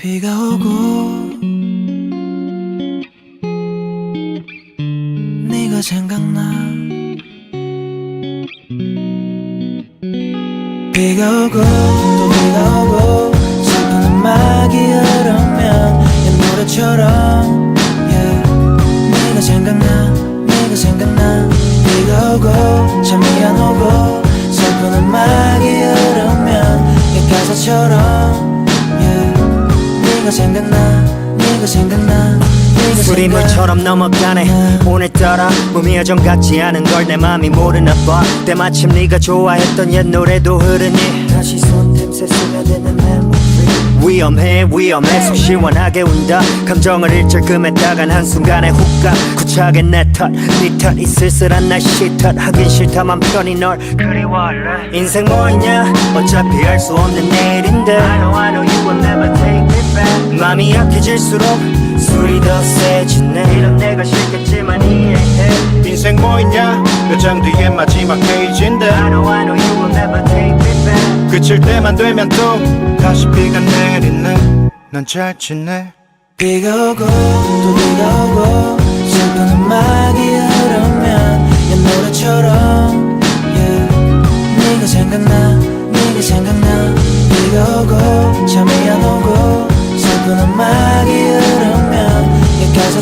비가 오고 네가 생각나 비가 오고 또 비가 오고 슬픈 음악이 흐르면 옛 노래처럼 yeah. 네가 생각나 네가 생각나 비가 오고 잠이 안 오고 슬픈 음악이 흐르면 네가 생각나 네가 생각나 생각나. 물처럼 넘어가네. 오늘따라 몸이 여전 같지 않은 걸 내 맘이 모르나 봐. 때마침 네가 좋아했던 옛 노래도 흐르니 다시 손틈새 스며드는 위험해 위험해. 속 시원하게 운다. 감정을 일절 금했다간 한순간에 훅가. 구차하게 내탓네탓 이 쓸쓸한 날씨 탓 하긴 싫다 맘 편히 널 그리워할래. 인생 뭐 있냐? 어차피 알 수 없는 내일인데. I know I know you will never take 맘이 약해질수록 술이 더 세지네. 이런 내가 싫겠지만 이해해. 인생 뭐 있냐? 몇 장 뒤에 마지막 페이지인데. I know I know you will never take me back. 그칠 때만 되면 또 다시 비가 내리네. 난 잘 지내. 비가 오고 또 비가 오고 슬픈 음악이 흐르면 옛 노래처럼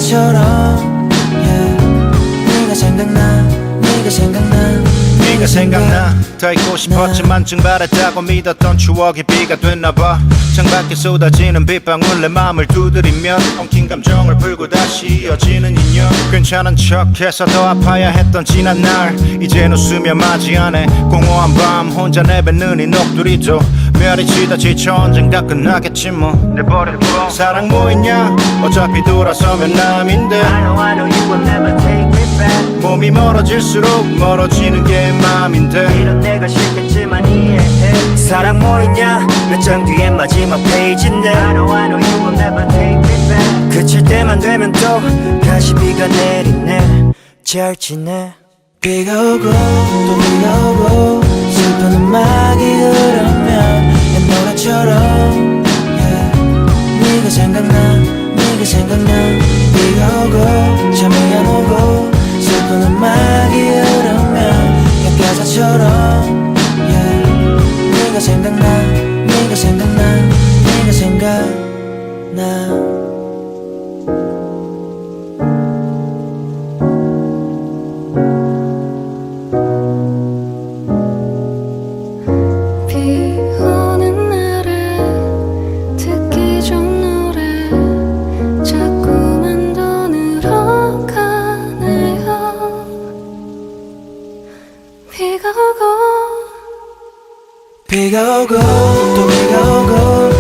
옛 가사처럼 yeah. 네가 생각나 네가 생각나 네가 생각나. 더 있고 싶었지만 증발했다고 믿었던 추억이 비가 됐나봐. 창밖에 쏟아지는 빗방울 내 맘을 두드리면 엉킨 감정을 풀고 다시 이어지는 인연. 괜찮은 척해서 더 아파야 했던 지난 날. 이젠 웃으며 맞이하네. 공허한 밤 혼자 내뱉는 이 녹두리도 멸이 치다 지쳐 언젠가 끝나겠지 뭐. 내버려둬 사랑 뭐 있냐? 어차피 돌아서면 남인데. I know I know you will never take me back. 몸이 멀어질수록 멀어지는 게 맘인데. 이런 내가 싫겠지만 이해해. 사랑 뭐 있냐? 몇 장 뒤에 마지막 페이지인데. I know I know you will never take me back. 그칠 때만 되면 또 다시 비가 내리네. 잘 지내. 비가 오고 또 비가 오고 비가 오고 잠이 안 오고 슬픈 음악이 흐르면 옛 가사처럼 비가 오고 또 비가 오고